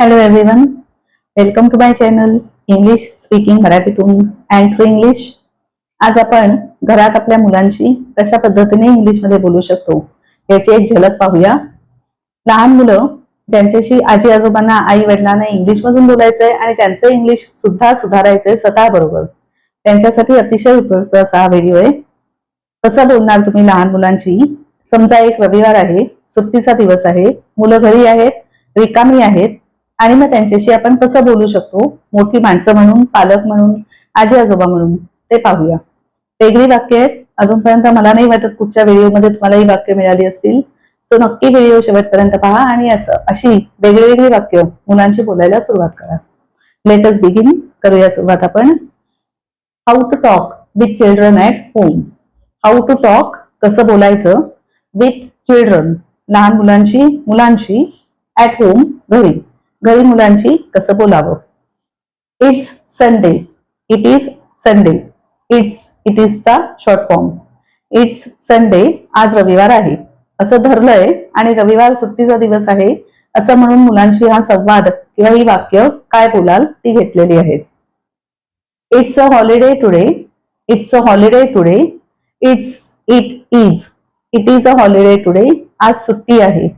Hello everyone welcome to my channel English speaking मराठीतून and to English आज आपण घरात आपल्या मुलांशी कशा पद्धतीने इंग्लिशमध्ये बोलू शकतो याची एक झलक पाहूया. लहान मुलं ज्यांच्याशी आजी आजोबांना आई वडिलांना इंग्लिशमधून बोलायचंय आणि त्यांचं इंग्लिश सुद्धा सुधारायचंय स्वतः बरोबर त्यांच्यासाठी अतिशय उपयुक्त असा हा व्हिडिओ आहे. कसं बोलणार तुम्ही लहान मुलांशी? समजा एक रविवार आहे सुट्टीचा दिवस आहे मुलं घरी आहेत रिकामी आहेत आणि मग त्यांच्याशी आपण कसं बोलू शकतो? मोठी माणसं म्हणून पालक म्हणून आजी आजोबा म्हणून ते पाहूया. वेगळी वाक्य आहेत. अजूनपर्यंत मला नाही वाटत पुढच्या व्हिडिओमध्ये तुम्हाला ही वाक्य मिळाली असतील. सो नक्की व्हिडिओ शेवटपर्यंत पहा आणि असं अशी वेगळी वेगळी वाक्य मुलांशी बोलायला सुरुवात करा. लेटस बिगिन करूया सुरुवात आपण. How to talk with children at home how to talk कसं बोलायचं? विथ चिल्ड्रन लहान मुलांशी मुलांशी ऍट होम घरी. घरी मुलांशी कसं बोलावं? It's Sunday it is Sunday it's it इजचा short form it's Sunday आज रविवार आहे. असं धरलंय आणि रविवार सुट्टीचा दिवस आहे. असं म्हणून मुलांशी हा संवाद किंवा ही वाक्य काय बोलाल ती घेतलेली आहेत it's a holiday today it's a holiday today it's it is it is a holiday today आज सुट्टी आहे.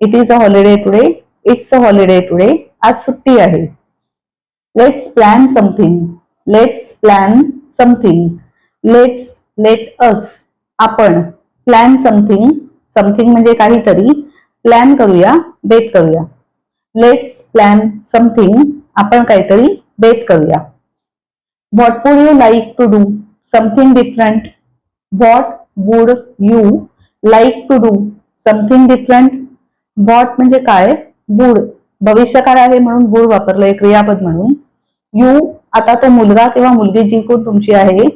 It is a holiday today it's a holiday today आज सुट्टी आहे. Let's plan something let's plan something let's let us आपण plan something something म्हणजे काहीतरी. Plan करूया बेत करूया. लेट्स प्लॅन समथिंग आपण काहीतरी बेत करूया. What would you like to do something different what would you like to do something different what म्हणजे काय? बुड भविष्यकाळ आहे म्हणून बुड वापरलंय क्रियापद म्हणून. यू आता तो मुलगा किंवा मुलगी जी कोण तुमची आहे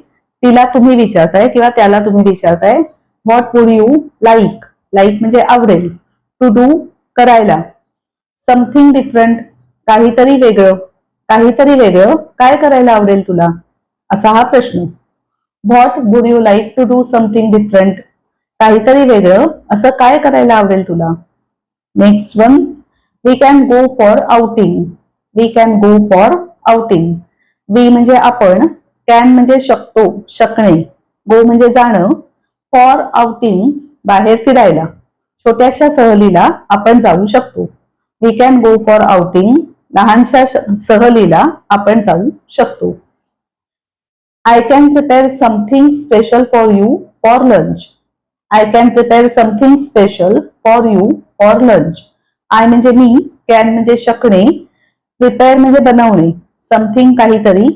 तिला तुम्ही विचारताय किंवा त्याला तुम्ही विचारताय what would you like like म्हणजे आवडेल. टू डू करायला. समथिंग डिफरंट काहीतरी वेगळं. काहीतरी वेगळं काय करायला आवडेल तुला? असा हा प्रश्न. What would you like to do something different काहीतरी वेगळं असं काय करायला आवडेल तुला? Next one we can go for outing we can go for outing we म्हणजे आपण कॅन म्हणजे शकतो शकणे. गो म्हणजे जाणं. फॉर आउटिंग बाहेर फिरायला. छोट्याशा सहलीला आपण जाऊ शकतो. We can go for outing लहानशा सहलीला आपण जाऊ शकतो. I can prepare something special for you for lunch I can prepare something special for you for lunch I म्हणजे मी कॅन म्हणजे शकणे प्रिपेअर म्हणजे बनवणे समथिंग काहीतरी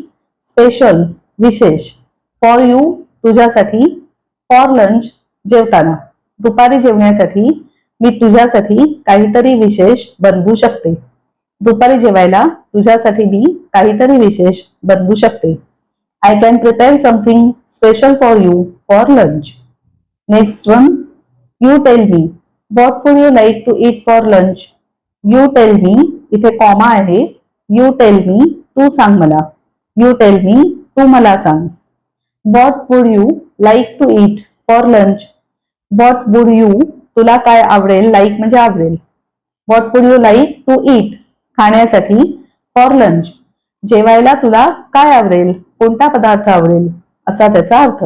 स्पेशल विशेष फॉर यू तुझ्यासाठी फॉर लंच जेवताना. दुपारी जेवण्यासाठी मी तुझ्यासाठी काहीतरी विशेष बनवू शकते. दुपारी जेवायला तुझ्यासाठी मी काहीतरी विशेष बनवू शकते. I can prepare something special for you for lunch next one you tell me what would you like to eat for lunch you tell me इथे कॉमा आहे. यू टेल मी तू सांग मला. यू टेल मी तू मला सांग. What would you like to eat for lunch what would you तुला काय आवडेल? लाईक म्हणजे आवडेल. What would you like to eat खाण्यासाठी फॉर लंच जेवायला तुला काय आवडेल? कोणता पदार्थ आवडेल? असा त्याचा अर्थ.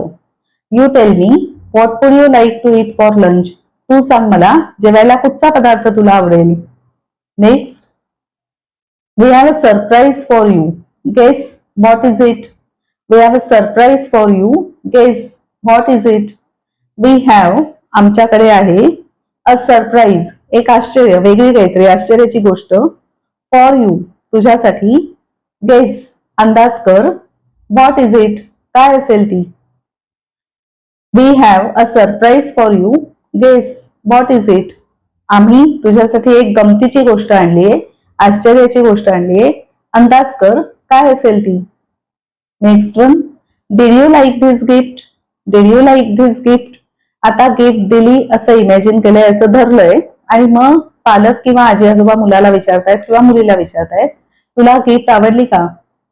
You tell me what would you like to eat for lunch तू सांग मला जेवायला कुठचा पदार्थ तुला आवडेल? Next we have a surprise for you guess what is it we have a surprise for you guess what is it we have आमच्याकडे आहे a surprise एक आश्चर्य वेगळी काहीतरी आश्चर्याची गोष्ट फॉर यू तुझ्यासाठी. गेस अंदाज कर. व्हॉट इज इट काय असेल ती? We have a surprise for you guess what is it आम्ही तुझ्यासाठी एक गमतीची गोष्ट आणली आहे आश्चर्याची गोष्ट आणली आहे. अंदाज कर काय असेल ती? Next one did you like this gift did you like this gift आता गिफ्ट दिली असं इमॅजिन केलंय असं धरलंय. आणि मग पालक किंवा आजी आजोबा मुलाला विचारतायत किंवा मुलीला विचारतायत तुला गिफ्ट आवडली का?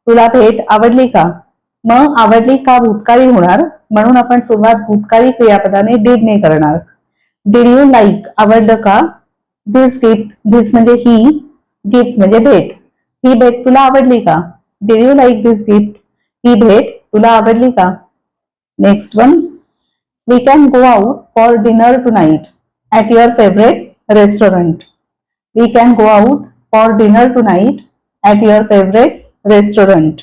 तुला भेट आवडली का? मग आवडली का भूतकाळी होणार? म्हणून आपण सुरुवात भूतकाळी क्रियापदाने डीड ने करणार. डीड यू लाईक आवडलं का दिस गिफ्ट दिस म्हणजे ही गिफ्ट म्हणजे भेट. ही भेट तुला आवडली का? Did you like this gift ही भेट तुला आवडली का? Next one we can go out for dinner tonight at your favourite restaurant we can go out for dinner tonight at your favourite restaurant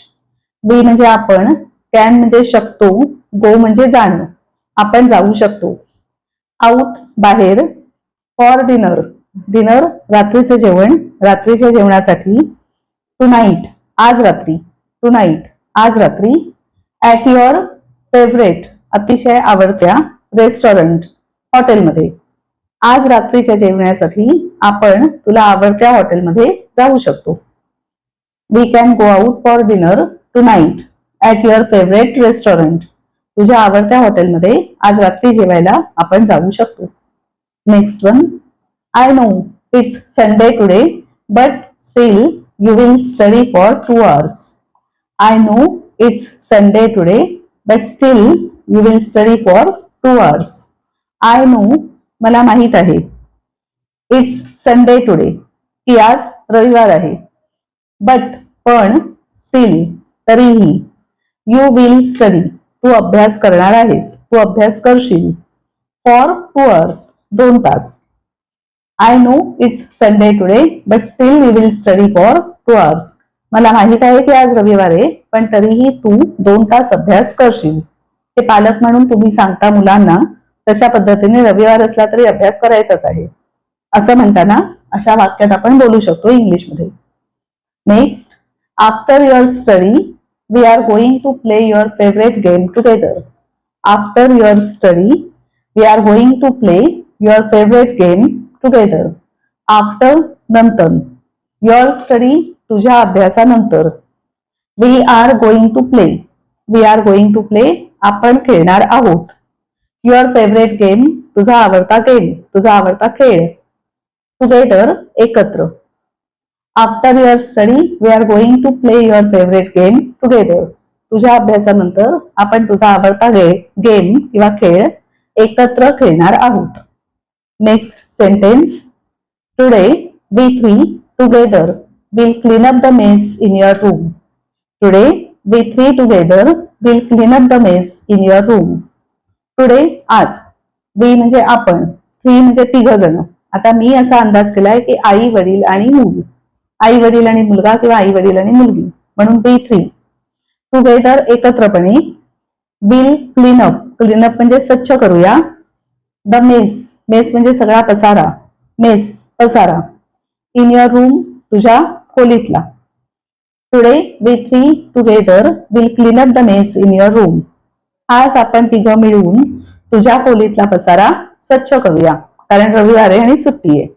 we म्हणजे आपण कॅन म्हणजे शकतो गो म्हणजे जाणं. आपण जाऊ शकतो. आउट बाहेर. फॉर डिनर डिनर रात्रीचं जेवण. रात्रीच्या जेवणासाठी टू नाईट आज रात्री. टू नाईट आज रात्री. ॲट युअर फेवरेट अतिशय आवडत्या रेस्टॉरंट हॉटेलमध्ये आज रात्रीच्या जेवणासाठी आपण तुला आवडत्या हॉटेलमध्ये जाऊ शकतो. We can go out for dinner tonight at your favourite restaurant तुझ्या आवडत्या हॉटेलमध्ये आज रात्री जेवायला आपण जाऊ शकतो. Next one I know it's Sunday today but still you will study for two hours I know it's Sunday today but still you will study for two hours I know मला माहीत आहे इट्स संडे टुडे की आज रविवार आहे. But पण steel तरीही you will study तू अभ्यास करणार आहेस. तू अभ्यास करशील. फॉर टू अवर्स दोन तास. I know it's Sunday today but still we will study for two hours मला माहीत आहे की आज रविवार आहे पण तरीही तू दोन तास अभ्यास करशील. हे पालक म्हणून तुम्ही सांगता मुलांना तशा पद्धतीने रविवार असला तरी अभ्यास करायचाच आहे. असं म्हणताना अशा वाक्यात आपण बोलू शकतो इंग्लिशमध्ये. Next after your study we are going to play your favourite game together after your study we are going to play your favourite game together after नंतर युअर स्टडी तुझ्या अभ्यासानंतर. We are going to play we are going to play आपण खेळणार आहोत. Your favourite game तुझा आवडता game तुझा आवडता खेळ. टुगेदर एकत्र. After your study we are going to play your favourite game together तुझ्या अभ्यासानंतर आपण तुझा आवडता गेम किंवा खेळ एकत्र खेळणार आहोत. Next sentence today we three together will clean up the mess in your room today we three together will clean up the mess in your room today आज वी म्हणजे आपण थ्री म्हणजे तिघ जण आता मी असा अंदाज केलाय की आई वडील आणि मुली. आई वडील आणि मुलगा किंवा आई वडील आणि मुलगी म्हणून बी थ्री टुगेदर एकत्रपणे will clean up clean up म्हणजे स्वच्छ करूया. द मेस मेस म्हणजे सगळा पसारा. मेस पसारा. इन युअर रूम तुझ्या खोलीतला. Today we three together will clean up the mess in your room आज आपण तिघं मिळून तुझ्या खोलीतला पसारा स्वच्छ करूया. कारण रविवार आहे आणि सुट्टी आहे.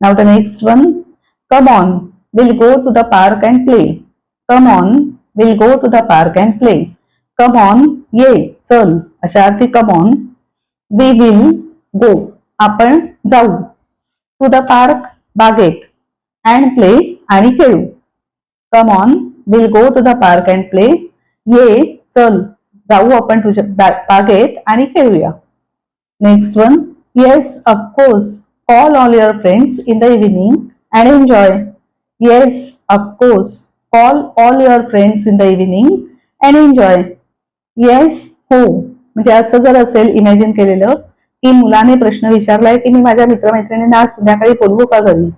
नाव the next one come on will go to the park and play come on will go to the park and play come on ये चल. अशा अर्थी come on we will go आपण जाऊ. टू द पार्क बागेत. And play आणि खेळू. Come on will go to the park and play ये चल. जाऊ आपण तुझ्या बागेत आणि खेळूया. Next one yes of course call all your friends in the evening and enjoy yes course. Call all your friends in the evening and enjoy yes हो. म्हणजे असं जर असेल इमॅजिन केलेलं की मुलाने प्रश्न विचारलाय की मी माझ्या मित्रमैत्रिणींना आज संध्याकाळी बोलवू का घरी?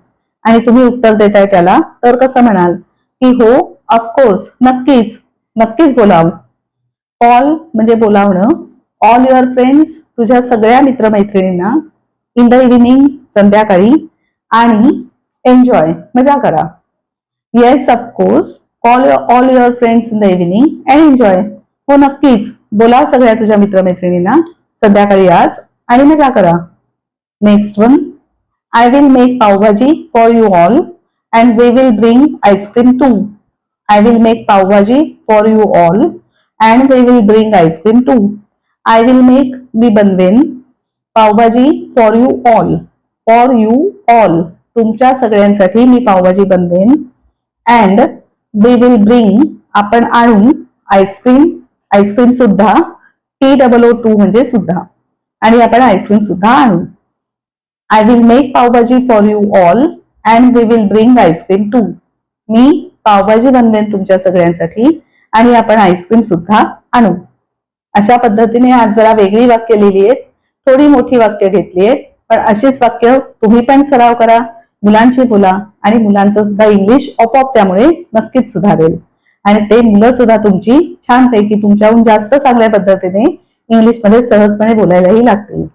आणि तुम्ही उत्तर देताय त्याला तर कसं म्हणाल? की हो ऑफकोर्स नक्कीच. नक्कीच बोलाव. कॉल म्हणजे बोलावणं. ऑल युअर फ्रेंड्स तुझ्या सगळ्या मित्रमैत्रिणींना इन द इव्हिनिंग संध्याकाळी. आणि एन्जॉय मजा करा. Yes of course call all your friends in the evening and enjoy हो नक्कीच. बोला सगळ्या तुझ्या मित्रमैत्रिणींना. संध्याकाळी आज. आणि मजा करा. Next one I will make pav bhaji for you all and we will bring ice cream too I will make pav bhaji for you all and we will bring ice cream too I will make me बनवेन pav bhaji for you all for you all तुमच्या सगळ्यांसाठी मी पावभाजी बनवेन. And we will bring आपण आणून ice cream ice cream सुद्धा T double O too म्हणजे सुद्धा. आणि आपण आईस्क्रीम सुद्धा आणू. I will make pav bhaji for you all and we will bring ice cream too मी पावभाजी बनवेन तुमच्या सगळ्यांसाठी आणि आपण आईस्क्रीम सुद्धा आणू. अशा पद्धतीने आज जरा वेगळी वाक्य लिहिली आहेत. थोडी मोठी वाक्य घेतली आहेत. पण अशीच वाक्य तुम्ही पण सराव करा. मुलांशी बोला आणि मुलांचं सुद्धा इंग्लिश आपोआप त्यामुळे नक्कीच सुधारेल. आणि ते मुलं सुद्धा तुमची छानपैकी तुमच्याहून जास्त चांगल्या पद्धतीने इंग्लिशमध्ये सहजपणे बोलायलाही लागतील.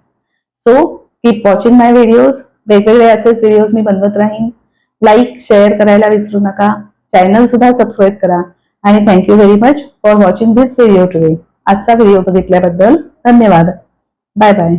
So keep watching my videos वेगवेगळे असेच व्हिडिओज मी बनवत राहीन. लाईक शेअर करायला विसरू नका. चॅनल सुद्धा सबस्क्राईब करा. आणि thank you very much for watching this video today आजचा व्हिडिओ बघितल्याबद्दल धन्यवाद. Bye bye